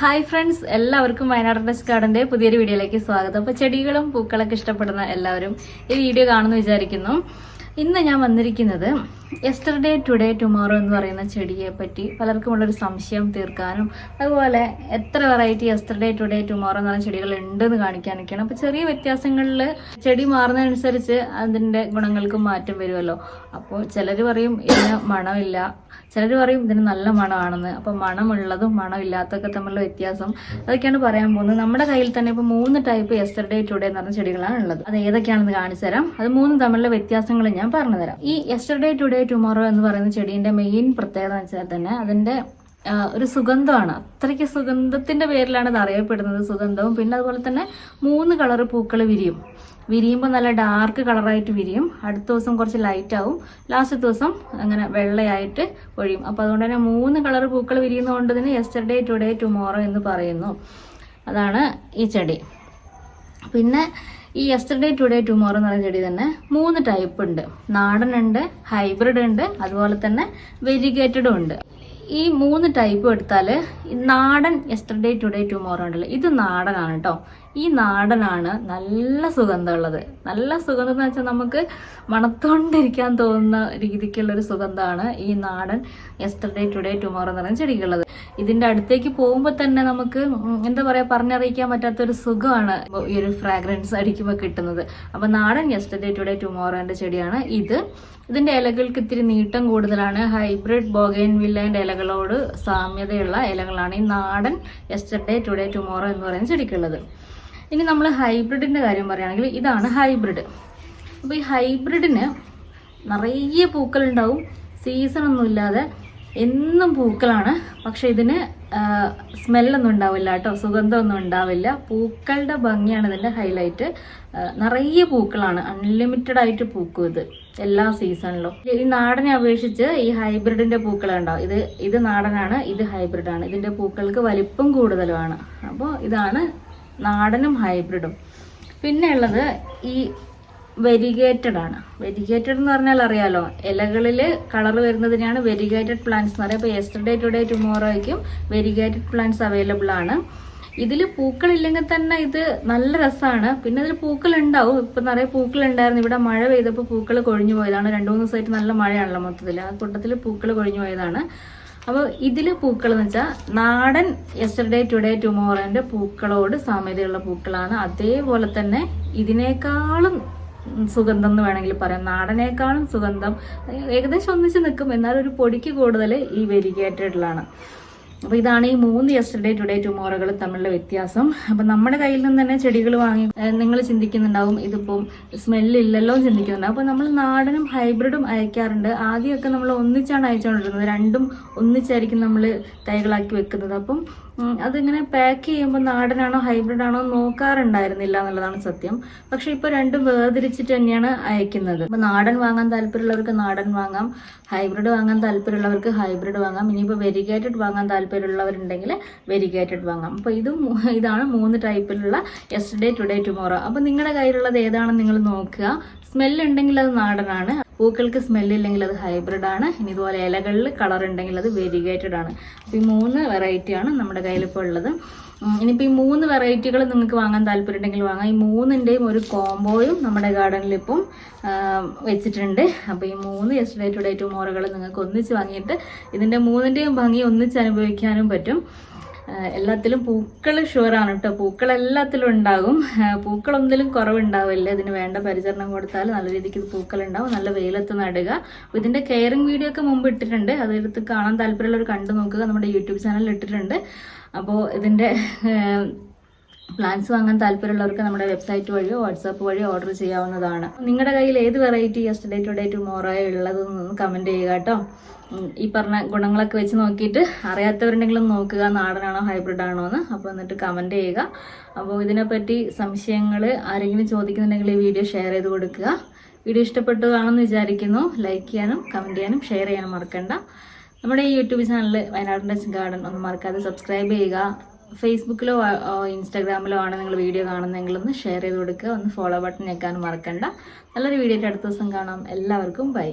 Hi friends എല്ലാവർക്കും Wayanad dress ഗാർഡന്റെ പുതിയൊരു വീഡിയോയിലേക്ക് സ്വാഗതം. അപ്പോൾ ചെടികളും പൂക്കളൊക്കെ ഇഷ്ടപ്പെടുന്ന എല്ലാവരും ഈ വീഡിയോ കാണുമെന്ന് വിചാരിക്കുന്നു. ഇന്ന് ഞാൻ വന്നിരിക്കുന്നത് യെസ്റ്റർഡേ ടുഡേ ടുമോറോ എന്ന് പറയുന്ന ചെടിയെ പറ്റി പലർക്കും ഉള്ളൊരു സംശയം തീർക്കാനും അതുപോലെ എത്ര വെറൈറ്റി യെസ്റ്റർഡേ ടുഡേ ടുമോറോ എന്ന് പറയുന്ന ചെടികൾ ഉണ്ടെന്ന് കാണിക്കാനൊക്കെയാണ്. അപ്പോൾ ചെറിയ വ്യത്യാസങ്ങളിൽ ചെടി മാറുന്നതനുസരിച്ച് അതിന്റെ ഗുണങ്ങൾക്കും മാറ്റം വരുമല്ലോ. അപ്പോൾ ചിലർ പറയും ഇതിന് മണമില്ല. ചിലർ പറയും ഇതിന് നല്ല മണമാണെന്ന്. അപ്പോൾ മണമുള്ളതും മണമില്ലാത്തതൊക്കെ തമ്മിലുള്ള വ്യത്യാസം അതൊക്കെയാണ് പറയാൻ പോകുന്നത്. നമ്മുടെ കയ്യിൽ തന്നെ ഇപ്പോൾ മൂന്ന് ടൈപ്പ് യെസ്റ്റർഡേ ടുഡേ എന്ന് പറഞ്ഞ ചെടികളാണ് ഉള്ളത്. അത് ഏതൊക്കെയാണെന്ന് കാണിച്ചു തരാം. അത് മൂന്ന് തമ്മിലുള്ള വ്യത്യാസങ്ങൾ ഞാൻ പറഞ്ഞു തരാം ഈ യെസ്റ്റർഡേ ടുഡേ ടുമോറോ എന്ന് പറയുന്ന ചെടീന്റെ മെയിൻ പ്രത്യേകത എന്ന് വെച്ചാൽ തന്നെ അതിന്റെ ഒരു സുഗന്ധമാണ്. അത്രയ്ക്ക് സുഗന്ധത്തിന്റെ പേരിലാണ് ഇത് അറിയപ്പെടുന്നത് സുഗന്ധവും. പിന്നെ അതുപോലെ തന്നെ മൂന്ന് കളർ പൂക്കൾ വിരിയും. വിരിയുമ്പോൾ നല്ല ഡാർക്ക് കളറായിട്ട് വിരിയും. അടുത്ത ദിവസം കുറച്ച് ലൈറ്റ് ആവും. ലാസ്റ്റ് ദിവസം അങ്ങനെ വെള്ളയായിട്ട് ഒഴിയും. അപ്പോൾ അതുകൊണ്ട് തന്നെ മൂന്ന് കളർ പൂക്കൾ വിരിയുന്നതുകൊണ്ട് തന്നെ യെസ്റ്റർഡേ ടുഡേ ടുമോറോ എന്ന് പറയുന്നു. അതാണ് ഈ ചെടി. പിന്നെ ഈ യെസ്റ്റർഡേ ടുഡേ ടുമോറോ എന്ന് പറയുന്ന ചെടി തന്നെ മൂന്ന് ടൈപ്പ് ഉണ്ട്. നാടൻ ഉണ്ട് ഹൈബ്രിഡ് ഉണ്ട് അതുപോലെ തന്നെ വെരിഗേറ്റഡും ഉണ്ട്. ഈ മൂന്ന് ടൈപ്പ് എടുത്താൽ നാടൻ യെസ്റ്റർഡേ ടുഡേ ടുമോറോ ഉണ്ടല്ലോ. ഇത് നാടനാണ് കേട്ടോ ഈ നാടനാണ് നല്ല സുഗന്ധമുള്ളത്. നല്ല സുഗന്ധം എന്ന് വെച്ചാൽ നമുക്ക് മണത്തോണ്ടിരിക്കാൻ തോന്നുന്ന രീതിക്കുള്ളൊരു സുഗന്ധമാണ് ഈ നാടൻ യെസ്റ്റർഡേ ടുഡേ ടുമോറോ എന്ന് പറയുന്ന ചെടിക്കുള്ളത്. ഇതിന്റെ അടുത്തേക്ക് പോകുമ്പോൾ തന്നെ നമുക്ക് എന്താ പറയുക പറഞ്ഞറിയിക്കാൻ പറ്റാത്തൊരു സുഖമാണ് ഈ ഒരു ഫ്രാഗ്രൻസ് അടിക്കുമ്പോൾ കിട്ടുന്നത്. അപ്പൊ നാടൻ യെസ്റ്റർഡേ ടുഡേ ടുമോറോന്റെ ചെടിയാണ് ഇത്. ഇതിന്റെ ഇലകൾക്ക് ഇത്തിരി നീട്ടം കൂടുതലാണ്. ഹൈബ്രിഡ് ബോഗൈൻ വില്ലേന്റെ ഇലകളോട് സാമ്യതയുള്ള ഇലകളാണ് ഈ നാടൻ യെസ്റ്റർഡേ ടുഡേ ടുമോറോ എന്ന് പറയുന്ന ചെടിക്കുള്ളത്. ഇനി നമ്മൾ ഹൈബ്രിഡിന്റെ കാര്യം പറയുകയാണെങ്കിൽ ഇതാണ് ഹൈബ്രിഡ്. അപ്പോൾ ഈ ഹൈബ്രിഡിന് നിറയെ പൂക്കളുണ്ടാവും സീസൺ ഒന്നും ഇല്ലാതെ എന്നും പൂക്കളാണ്. പക്ഷെ ഇതിന് സ്മെല്ലൊന്നും ഉണ്ടാവില്ല കേട്ടോ. സുഗന്ധമൊന്നും ഉണ്ടാവില്ല. പൂക്കളുടെ ഭംഗിയാണ് ഇതിന്റെ ഹൈലൈറ്റ്. നിറയെ പൂക്കളാണ്. അൺലിമിറ്റഡ് ആയിട്ട് പൂക്കും ഇത് എല്ലാ സീസണിലും. ഈ നാടനെ അപേക്ഷിച്ച് ഈ ഹൈബ്രിഡിന്റെ പൂക്കൾ ഉണ്ടാവും ഇത് ഇത് നാടനാണ് ഇത് ഹൈബ്രിഡാണ്. ഇതിന്റെ പൂക്കൾക്ക് വലിപ്പം കൂടുതലുമാണ്. അപ്പോൾ ഇതാണ് നാടനും ഹൈബ്രിഡും. പിന്നെ ഉള്ളത് ഈ വെരിഗേറ്റഡ് ആണ് വെരിഗേറ്റഡ് എന്ന് പറഞ്ഞാൽ അറിയാലോ ഇലകളിൽ കളർ വരുന്നതിനാണ് വെരിഗേറ്റഡ് പ്ലാന്റ്സ് എന്ന് പറയുക. അപ്പോൾ യെസ്റ്റർഡേ ടുഡേ ടുമോറോയ്ക്കും വെരിഗേറ്റഡ് പ്ലാന്റ്സ് അവൈലബിൾ ആണ്. ഇതിൽ പൂക്കളില്ലെങ്കിൽ തന്നെ ഇത് നല്ല രസമാണ് പിന്നെ ഇതിൽ പൂക്കൾ ഉണ്ടാവും ഇപ്പം നിറയെ പൂക്കൾ ഉണ്ടായിരുന്നു ഇവിടെ മഴ പെയ്തപ്പോൾ പൂക്കൾ കൊഴിഞ്ഞു പോയതാണ്. രണ്ട് മൂന്ന് ദിവസമായിട്ട് നല്ല മഴയാണല്ലോ മൊത്തത്തിൽ ആ കൂട്ടത്തിൽ പൂക്കൾ കൊഴിഞ്ഞു പോയതാണ്. അപ്പോൾ ഇതിൽ പൂക്കൾ എന്ന് വെച്ചാൽ നാടൻ യെസ്റ്റർഡേ ടുഡേ ടുമോറോന്റെ പൂക്കളോട് സാമ്യതയുള്ള പൂക്കളാണ്. അതേപോലെ തന്നെ ഇതിനേക്കാളും സുഗന്ധം എന്ന് വേണമെങ്കിൽ പറയാം. നാടനേക്കാളും സുഗന്ധം ഏകദേശം ഒന്നിച്ച് നിൽക്കും. എന്നാൽ ഒരു പൊടിക്ക് കൂടുതൽ ഈ വെരിഗേറ്റഡിലാണ് അപ്പോൾ ഇതാണ് ഈ മൂന്ന് യെസ്റ്റർഡേ ടുഡേ ടുമോറോകൾ തമ്മിലുള്ള വ്യത്യാസം. അപ്പം നമ്മുടെ കയ്യിൽ നിന്ന് തന്നെ ചെടികൾ വാങ്ങി നിങ്ങൾ ചിന്തിക്കുന്നുണ്ടാവും ഇതിപ്പം സ്മെല്ലില്ലല്ലോ ചിന്തിക്കുന്നുണ്ടാവും അപ്പോൾ നമ്മൾ നാടനും ഹൈബ്രിഡും അയക്കാറുണ്ട്. ആദ്യമൊക്കെ നമ്മൾ ഒന്നിച്ചാണ് അയച്ചുകൊണ്ടിരുന്നത്. രണ്ടും ഒന്നിച്ചായിരിക്കും നമ്മൾ തൈകളാക്കി വെക്കുന്നത്. അപ്പം അതിങ്ങനെ പാക്ക് ചെയ്യുമ്പോൾ നാടനാണോ ഹൈബ്രിഡ് ആണോ നോക്കാറുണ്ടായിരുന്നില്ല എന്നുള്ളതാണ് സത്യം. പക്ഷെ ഇപ്പോൾ രണ്ടും വേർതിരിച്ചിട്ട് തന്നെയാണ് അയക്കുന്നത്. അപ്പോൾ നാടൻ വാങ്ങാൻ താല്പര്യമുള്ളവർക്ക് നാടൻ വാങ്ങാം ഹൈബ്രിഡ് വാങ്ങാൻ താല്പര്യമുള്ളവർക്ക് ഹൈബ്രിഡ് വാങ്ങാം. ഇനിയിപ്പോൾ വെരിഗേറ്റഡ് വാങ്ങാൻ താല്പര്യമുള്ളവരുണ്ടെങ്കിൽ വെരിഗേറ്റഡ് വാങ്ങാം. അപ്പോൾ ഇതും ഇതാണ് മൂന്ന് ടൈപ്പിലുള്ള യെസ്റ്റർഡേ ടുഡേ ടുമോറോ അപ്പോൾ നിങ്ങളുടെ കയ്യിലുള്ളത് ഏതാണെന്ന് നിങ്ങൾ നോക്കുക. സ്മെല്ല് ഉണ്ടെങ്കിൽ അത് നാടനാണ്. പൂക്കൾക്ക് സ്മെല്ലില്ലെങ്കിൽ അത് ഹൈബ്രിഡ് ആണ്. ഇനി ഇതുപോലെ ഇലകളിൽ കളർ ഉണ്ടെങ്കിൽ അത് വെരിഗേറ്റഡ് ആണ്. അപ്പോൾ ഈ മൂന്ന് വെറൈറ്റിയാണ് നമ്മുടെ കയ്യിലിപ്പോൾ ഉള്ളത്. ഇനിയിപ്പോൾ ഈ മൂന്ന് വെറൈറ്റികൾ നിങ്ങൾക്ക് വാങ്ങാൻ താല്പര്യമുണ്ടെങ്കിൽ വാങ്ങാം. ഈ മൂന്നിന്റെയും ഒരു കോംബോയും നമ്മുടെ ഗാർഡനിൽ ഇപ്പം വെച്ചിട്ടുണ്ട്. അപ്പോൾ ഈ മൂന്ന് യെസ്റ്റർഡേ ടുഡേ ടുമോറോകൾ നിങ്ങൾക്ക് ഒന്നിച്ച് വാങ്ങിയിട്ട് ഇതിന്റെ മൂന്നിന്റെയും ഭംഗി ഒന്നിച്ച് അനുഭവിക്കാനും പറ്റും. എല്ലാത്തിലും പൂക്കൾ ഷുവറാണ് കേട്ടോ. പൂക്കൾ എല്ലാത്തിലും ഉണ്ടാകും. ഒന്നിലും കുറവുണ്ടാവില്ല. ഇതിന് വേണ്ട പരിചരണം കൊടുത്താൽ നല്ല രീതിക്ക് പൂക്കൾ ഉണ്ടാവും നല്ല വെയിലത്ത് നടുക. അപ്പോൾ ഇതിന്റെ കെയറിങ് വീഡിയോ ഒക്കെ മുമ്പ് ഇട്ടിട്ടുണ്ട്. അതെടുത്ത് കാണാൻ താല്പര്യമുള്ളവർ കണ്ടു നോക്കുക. നമ്മുടെ യൂട്യൂബ് ചാനലിൽ ഇട്ടിട്ടുണ്ട്. അപ്പോൾ ഇതിന്റെ പ്ലാൻസ് വാങ്ങാൻ താല്പര്യമുള്ളവർക്ക് നമ്മുടെ വെബ്സൈറ്റ് വഴിയോ വാട്സാപ്പ് വഴിയോ ഓർഡർ ചെയ്യാവുന്നതാണ്. നിങ്ങളുടെ കയ്യിൽ ഏത് വെറൈറ്റി യെസ്റ്റർഡേ ടുഡേ ടുമോറോ ഉള്ളതെന്ന് കമന്റ് ചെയ്യുക കേട്ടോ. ഈ പറഞ്ഞ ഗുണങ്ങളൊക്കെ വെച്ച് നോക്കിയിട്ട് അറിയാത്തവരുണ്ടെങ്കിലും നോക്കുക നാടനാണോ ഹൈബ്രിഡ് ആണോ എന്ന്. അപ്പോൾ എന്നിട്ട് കമന്റ് ചെയ്യുക. അപ്പോൾ ഇതിനെപ്പറ്റി സംശയങ്ങൾ ആരെങ്കിലും ചോദിക്കുന്നുണ്ടെങ്കിൽ ഈ വീഡിയോ ഷെയർ ചെയ്ത് കൊടുക്കുക. വീഡിയോ ഇഷ്ടപ്പെട്ടു കാണുമെന്ന് വിചാരിക്കുന്നു. ലൈക്ക് ചെയ്യാനും കമന്റ് ചെയ്യാനും ഷെയർ ചെയ്യാനും മറക്കണ്ട. നമ്മുടെ ഈ യൂട്യൂബ് ചാനൽ ഡച്ച് ഗാർഡൻ ഒന്ന് മറക്കാതെ സബ്സ്ക്രൈബ് ചെയ്യുക. ഫേസ്ബുക്കിലോ ഇൻസ്റ്റാഗ്രാമിലോ ആണ് നിങ്ങൾ വീഡിയോ കാണുന്നതെങ്കിൽ ഒന്ന് ഷെയർ ചെയ്ത് കൊടുക്കുക. ഒന്ന് ഫോളോ ബട്ടൺ ഞെക്കാനും മറക്കണ്ട. നല്ലൊരു വീഡിയോ ആയിട്ട് അടുത്ത ദിവസം കാണാം. എല്ലാവർക്കും ബൈ.